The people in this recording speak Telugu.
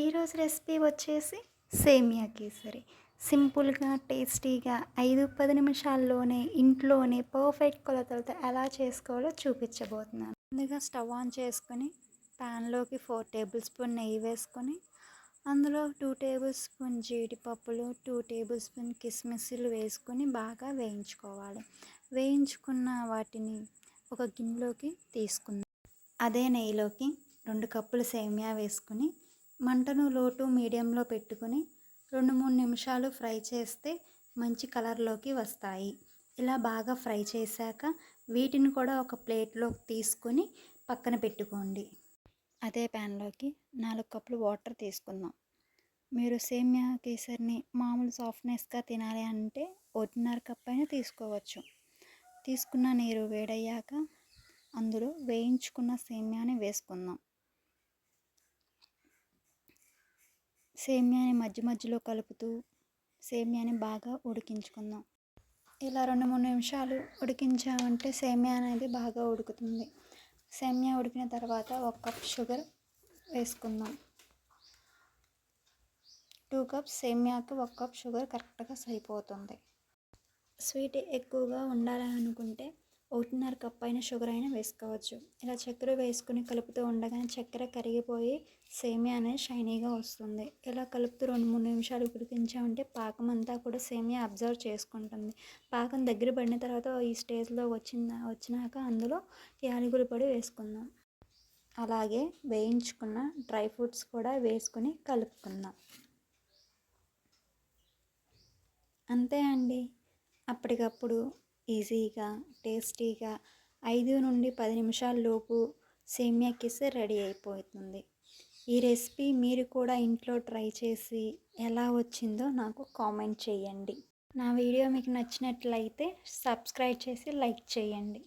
ఈరోజు రెసిపీ వచ్చేసి సేమియా కేసరి. సింపుల్గా టేస్టీగా ఐదు పది నిమిషాల్లోనే ఇంట్లోనే పర్ఫెక్ట్ కొలతలతో ఎలా చేసుకోవాలో చూపించబోతున్నాను. ముందుగా స్టవ్ ఆన్ చేసుకొని ప్యాన్లోకి ఫోర్ టేబుల్ స్పూన్ నెయ్యి వేసుకొని అందులో టూ టేబుల్ స్పూన్ జీడిపప్పులు టూ టేబుల్ స్పూన్ కిస్మిస్లు వేసుకొని బాగా వేయించుకోవాలి. వేయించుకున్న వాటిని ఒక గిన్నెలోకి తీసుకుందాం. అదే నెయ్యిలోకి రెండు కప్పులు సేమియా వేసుకుని మంటను లోటు మీడియంలో పెట్టుకుని రెండు మూడు నిమిషాలు ఫ్రై చేస్తే మంచి కలర్లోకి వస్తాయి. ఇలా బాగా ఫ్రై చేశాక వీటిని కూడా ఒక ప్లేట్లోకి తీసుకొని పక్కన పెట్టుకోండి. అదే ప్యాన్లోకి నాలుగు కప్పులు వాటర్ తీసుకుందాం. మీరు సేమ్యా కేసరిని మామూలు సాఫ్ట్నెస్గా తినాలి అంటే ఒకటిన్నర కప్ అయినా తీసుకోవచ్చు. తీసుకున్న నీరు వేడయ్యాక అందులో వేయించుకున్న సేమ్యాని వేసుకుందాం. సేమ్యాని మధ్య మధ్యలో కలుపుతూ సేమ్యాని బాగా ఉడికించుకుందాం. ఇలా రెండు మూడు నిమిషాలు ఉడికించామంటే సేమ్యా అనేది బాగా ఉడుకుతుంది. సేమ్యా ఉడికిన తర్వాత ఒక కప్ షుగర్ వేసుకుందాం. టూ కప్స్ సేమ్యాకి ఒక కప్ షుగర్ కరెక్ట్గా సరిపోతుంది. స్వీట్ ఎక్కువగా ఉండాలి అనుకుంటే ఒకటిన్నర కప్ అయిన షుగర్ అయినా వేసుకోవచ్చు. ఇలా చక్కెర వేసుకుని కలుపుతూ ఉండగానే చక్కెర కరిగిపోయి సేమియా అనేది షైనీగా వస్తుంది. ఇలా కలుపుతూ రెండు మూడు నిమిషాలు ఉడికించామంటే పాకం అంతా కూడా సేమియా అబ్జర్వ్ చేసుకుంటుంది. పాకం దగ్గర పడిన తర్వాత ఈ స్టేజ్లో వచ్చిన వచ్చినాక అందులో యాలకుల పొడి వేసుకుందాం. అలాగే వేయించుకున్న డ్రై ఫ్రూట్స్ కూడా వేసుకుని కలుపుకుందాం. అంతే అండి. అప్పటికప్పుడు ఈజీగా టేస్టీగా ఐదు నుండి పది నిమిషాల్లోపు సేమియా కిస్ రెడీ అయిపోతుంది. ఈ రెసిపీ మీరు కూడా ఇంట్లో ట్రై చేసి ఎలా వచ్చిందో నాకు కామెంట్ చేయండి. నా వీడియో మీకు నచ్చినట్లయితే సబ్స్క్రైబ్ చేసి లైక్ చేయండి.